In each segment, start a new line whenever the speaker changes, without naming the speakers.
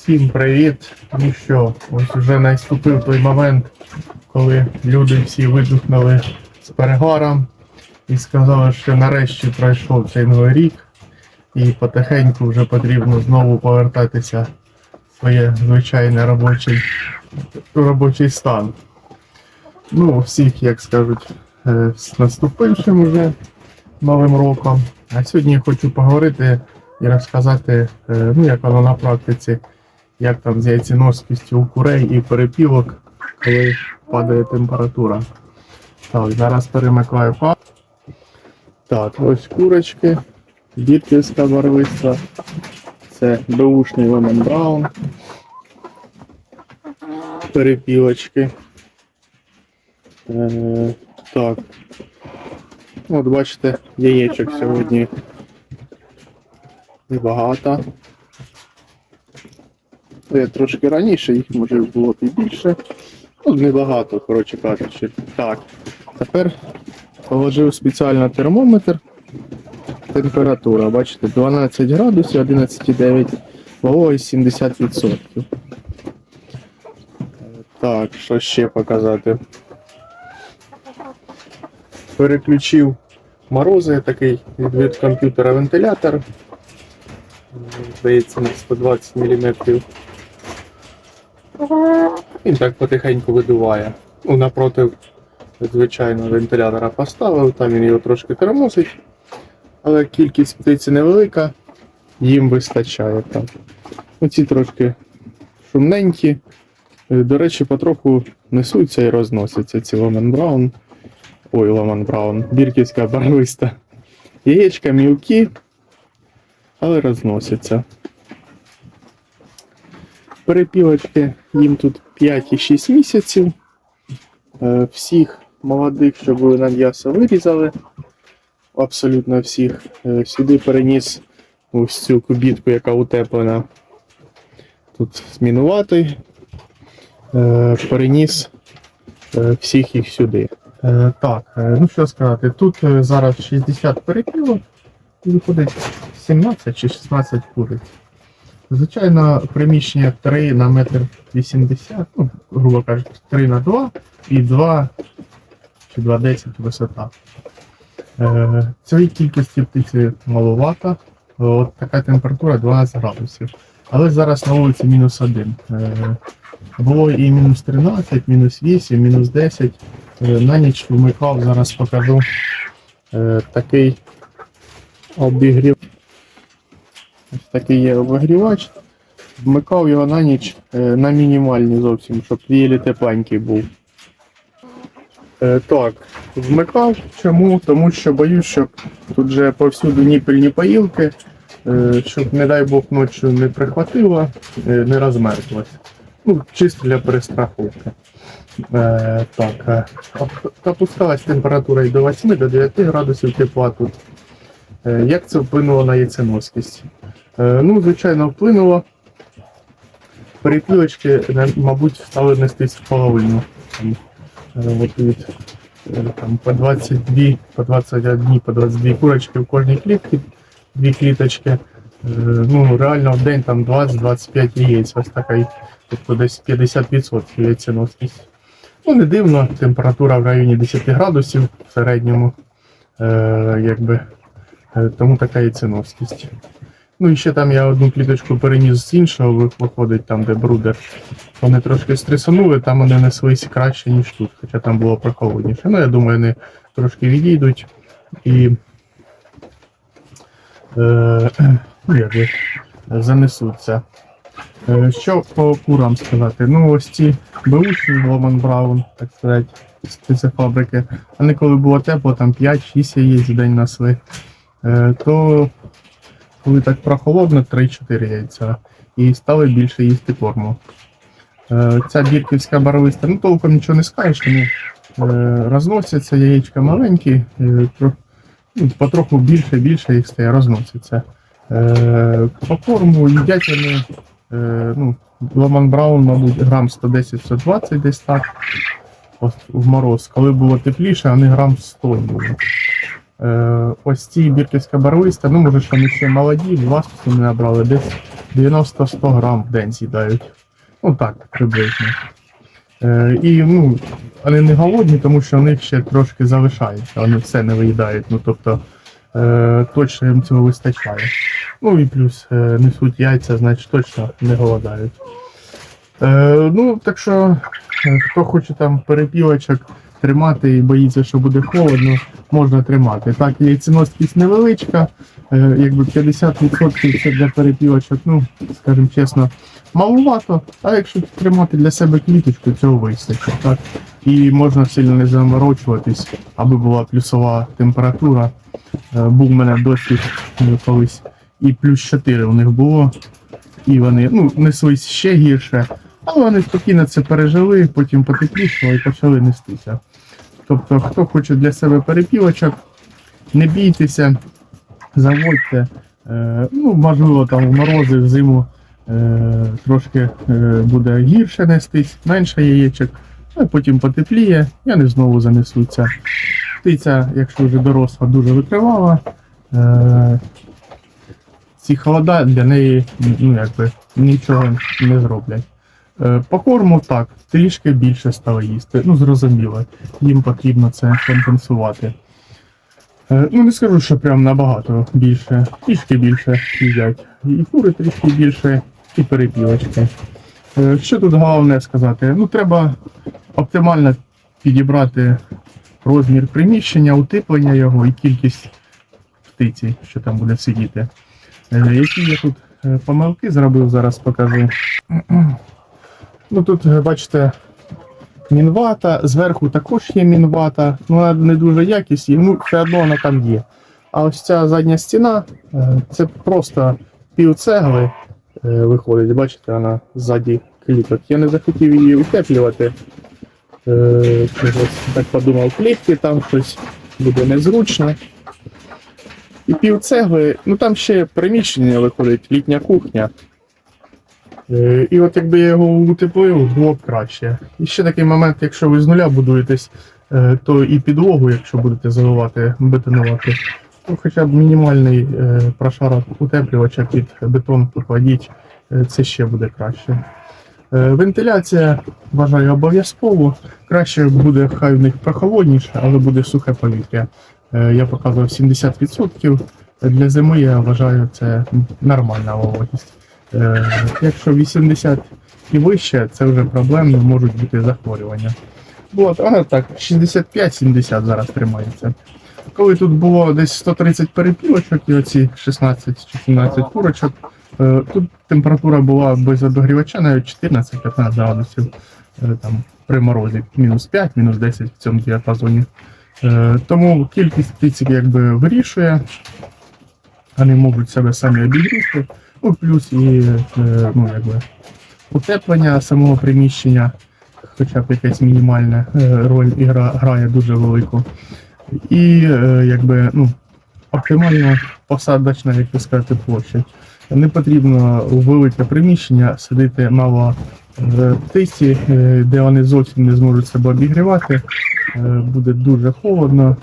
Всім привіт! Ну що, ось уже наступив той момент, коли люди всі видухнули з перегаром і сказали, що нарешті пройшов цей новий рік, і потихеньку вже потрібно знову повертатися в своє звичайне робочий, робочий стан. Ну, всіх, як скажуть, е, з наступившим уже Новим роком. А сьогодні я хочу поговорити і розказати, е, ну, як воно на практиці, як там з яйценоскістю у курей і перепілок, коли падає температура. Так, зараз перемикаю пар. Так, ось курочки, бітківська барвиста. Це беушний лемон браун. Перепілочки. Е, так. От бачите, яєчок сьогодні небагато. Трошки раніше, їх може було і більше. Ну, небагато, коротше кажучи. Так. Тепер положив спеціально термометр. Температура, бачите, 12 градусів, 11,9, вологість 70%. Е, Так, що ще показати? Переключив морози, такий від комп'ютера вентилятор. Здається, на 120 мм. Він так потихеньку видуває. Ну, напротив, звичайно, вентилятора поставив, там він його трошки термосить. Але кількість птиці невелика, їм вистачає так. Оці трошки шумненькі. Е, До речі, потроху несуться і розносяться ці Лемон Браун. Ой, Лемон Браун, бірківська барвиста. Яєчка мілкі, але розносяться. Перепілочки їм тут 5 і 6 місяців. Е, Всіх молодих, що були на м'ясо, вирізали. Абсолютно всіх. Е, Сюди переніс ось цю кубітку, яка утеплена. Тут змінуватий. Е, Переніс всіх їх сюди. Так, ну що сказати, тут зараз 60 перепілок виходить 17 чи 16 куриць. Звичайно, приміщення 3 на метр 80, ну, грубо кажучи, 3 на 2 і 2 чи 2,10 висота. Е, Цієї кількості птиці маловато. От така температура 12 градусів. Але зараз на вулиці мінус 1. Е, було і мінус 13, мінус 8, мінус 10. Е, На ніч вмикав, зараз покажу е, такий обігрів. Такий є обігрівач. Вмикав його на ніч е, на мінімальні зовсім, щоб єлі тепленький був. Е, так, вмикав. Чому? Тому що боюсь, щоб тут же повсюду ніпельні поїлки, е, щоб, не дай Бог, ночі не прихватило, не розмерзлось. Ну, чисто для перестраховки. Так, опускалась температура і до 8 до 9 градусів тепла тут. Як це вплинуло на яйценоскість? Е, ну, звичайно, вплинуло. Перепілочки, мабуть, стали нестись в половину. Е, от від, е, там, по 22, по 21, по 22 курочки в кожній клітці, дві кліточки. Е, ну, реально в день там 20-25 яєць, ось така, тобто десь 50% яйценоскість. Ну, не дивно, температура в районі 10 градусів в середньому. Е, якби, е, тому така яйценоскість. Ну і ще там я одну кліточку переніс з іншого, виходить там, де брудер. Вони трошки стресанули, там вони неслись краще, ніж тут, хоча там було прохолодніше. Ну, я думаю, вони трошки відійдуть і е, ну, занесуться. Е, Що по курам сказати? Ну, ось ці беушні Ломан Браун, так сказати, з птицефабрики. Вони коли було тепло, там 5-6 яєць в день несли. Е, То коли так прохолодно, 3-4 яйця. І стали більше їсти корму. Е, Ця бірківська барвиста, ну толком нічого не скажеш, вони е, розносяться, яєчка маленькі, е, ну, потроху більше більше їх стає, розносяться. Е, По корму їдять вони, ну, Ломан Браун, мабуть, грам 110-120 десь так. В мороз. Коли було тепліше, вони грам 100 були. Е, ось ці бірківська барвиста, ну може, що вони ще молоді, два не набрали, десь 90-100 грам в день з'їдають. Ну так, приблизно. Е, і ну, вони не голодні, тому що у них ще трошки залишається, вони все не виїдають. Ну тобто е, точно їм цього вистачає. Ну і плюс несуть яйця, значить точно не голодають. Ну, так що, хто хоче там перепілочок тримати і боїться, що буде холодно, можна тримати. Так, яйценоскість невеличка, е, якби 50% це для перепілочок, ну, скажімо чесно, малувато, а якщо тримати для себе кліточку, цього вистачить. Так? І можна сильно не заморочуватись, аби була плюсова температура. Е, Був в мене досвід е, колись, і плюс 4 у них було. І вони ну, неслись ще гірше, але вони спокійно це пережили, потім потеплішало і почали нестися. Тобто, хто хоче для себе перепілочок, не бійтеся, заводьте. Е, ну, можливо, там в морози, в зиму е, трошки е, буде гірше нестись, менше яєчок, а потім потепліє, і вони знову занесуться. Птиця, якщо вже доросла, дуже витривала. Ці холода для неї ну, якби, нічого не зроблять. Е, По корму так, трішки більше стало їсти. Ну, зрозуміло, їм потрібно це компенсувати. Е, Ну, не скажу, що прям набагато більше, трішки більше їдять. І кури трішки більше, і перепілочки. Е, Що тут головне сказати? Ну, треба оптимально підібрати розмір приміщення, утеплення його і кількість птиці, що там буде сидіти. Які я тут помилки зробив, зараз покажу. Ну тут, е, бачите, мінвата, зверху також є мінвата, ну вона не дуже якісна, ну все одно вона там є. А ось ця задня стіна, е, це просто пів е, виходить, бачите, вона ззаді кліток. Я не захотів її утеплювати. Так подумав, плітки там щось буде незручно. І пів цегли, ну там ще приміщення виходить, літня кухня. Е, І от якби я його утеплив, було б краще. І ще такий момент, якщо ви з нуля будуєтесь, е, то і підлогу, якщо будете заливати, бетонувати, то хоча б мінімальний е, прошарок утеплювача під бетон покладіть, це ще буде краще. Вентиляція вважаю обов'язково. Краще буде, хай в них прохолодніше, але буде сухе повітря. Я показував 70%. Для зими я вважаю це нормальна вологість. Е, Якщо 80 і вище, це вже проблемно, можуть бути захворювання. От, а так, 65-70 зараз тримається. Коли тут було десь 130 перепілочок і оці 16 чи 17 курочок, е, тут температура була без обігрівача навіть 14-15 градусів е, там, при морозі, мінус 5, мінус 10 в цьому діапазоні. Тому кількість птиць якби вирішує, вони можуть себе самі обігріти, ну плюс і е, ну, якби, утеплення самого приміщення, хоча б якась мінімальна е, роль і гра, грає дуже велику. І е, якби ну, оптимально посадочна, як би сказати, площа. Не потрібно у велике приміщення садити мало е, де вони зовсім не зможуть себе обігрівати. Буде дуже холодно,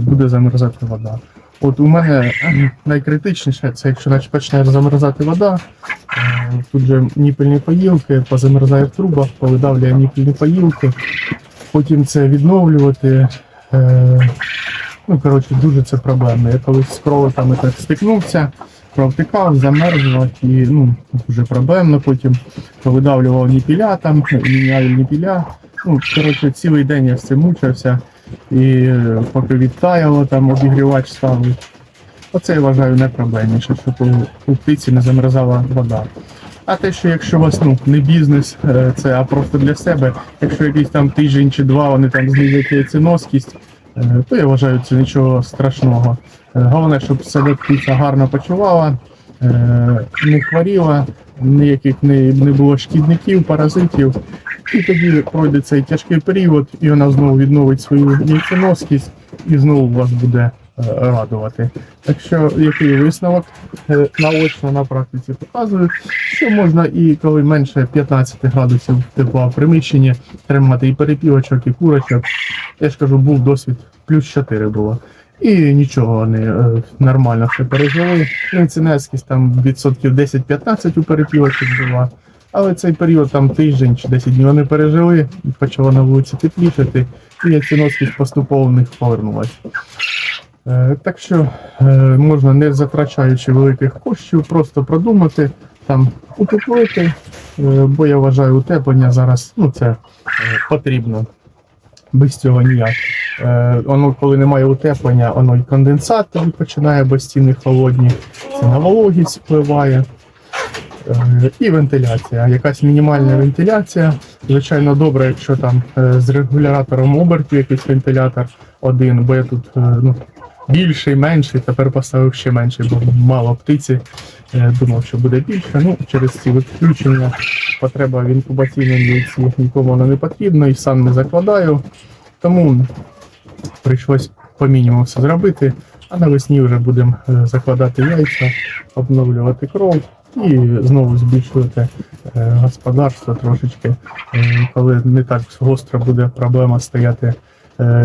буде замерзати вода. От у мене найкритичніше це якщо наче почне замерзати вода, е, тут же ніпельні поїлки, позамерзає в трубах, повидавлює ніпельні поїлки, потім це відновлювати. Е, ну, коротше, дуже це проблемно. Я колись з кроликами так стикнувся, провтикав, замерзло і ну, дуже проблемно. Потім повидавлював ніпіля там, міняли ніпіля. Ну, коротше, цілий день я цим мучився. І поки відтаяло, там обігрівач ставив. Оце я вважаю найпроблемніше, щоб у, у птиці не замерзала вода. А те, що якщо у вас ну, не бізнес, е, це а просто для себе, якщо якийсь там тиждень чи два вони там знизять яйценоскість, е, то я вважаю це нічого страшного. Е, Головне, щоб себе птиця гарно почувала, е, не хворіла, ніяких не, було шкідників, паразитів. І тоді пройде цей тяжкий період, і вона знову відновить свою яйценоскість і знову вас буде е, радувати. Так що який висновок Е, наочно на практиці показують, що можна і коли менше 15 градусів тепла в приміщенні тримати і перепілочок, і курочок. Я ж кажу, був досвід, плюс 4 було. І нічого, вони е, нормально все пережили. Ну, там відсотків 10-15 у перепілочок була. Але цей період там тиждень чи 10 днів вони пережили, почало на вулиці теплішати, і яціноскість поступово в них повернулася. Е, так що е, можна, не затрачаючи великих коштів, просто продумати, там утеплити, е, бо я вважаю, утеплення зараз ну, це е, потрібно. Без цього ніяк. Е, воно, коли немає утеплення, воно і конденсат тоді починає безцінні холодні, це на вологість впливає. Е, і вентиляція. Якась мінімальна вентиляція. Звичайно, добре, якщо там з регулятором обертів якийсь вентилятор один, бо я тут ну, більший, менший, тепер поставив ще менший, бо мало птиці. Е, Думав, що буде більше. Ну, через ці відключення потреба в інкубаційному яйці нікому воно не потрібно і сам не закладаю. Тому прийшлось по мінімуму все зробити, а навесні вже будемо е, закладати яйця, обновлювати кров і знову збільшувати е, господарство трошечки, коли не так гостро буде проблема стояти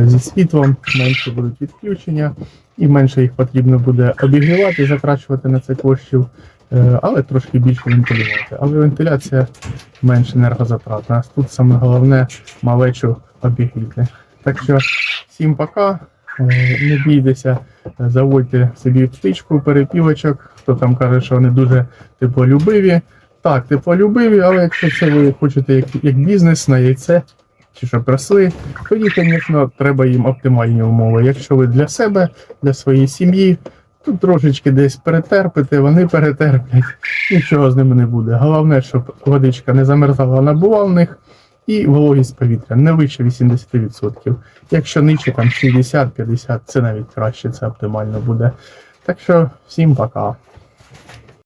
зі світлом, менше будуть відключення, і менше їх потрібно буде обігрівати, затрачувати на це коштів, е, але трошки більше вентилювати. Але вентиляція менш енергозатратна. Тут саме головне малечу обігріти. Так що всім пока. Е, Не бійтеся, е, заводьте собі птичку, перепілочок. Хто там каже, що вони дуже теплолюбиві. Так, теплолюбиві, але якщо це ви хочете як, як бізнес на яйце, чи щоб росли, тоді, звісно, треба їм оптимальні умови. Якщо ви для себе, для своєї сім'ї, то трошечки десь перетерпите, вони перетерплять, нічого з ними не буде. Головне, щоб водичка не замерзала на бувальних і вологість повітря не вище 80%. Якщо нижче там 60-50, це навіть краще, це оптимально буде. Так що всім пока.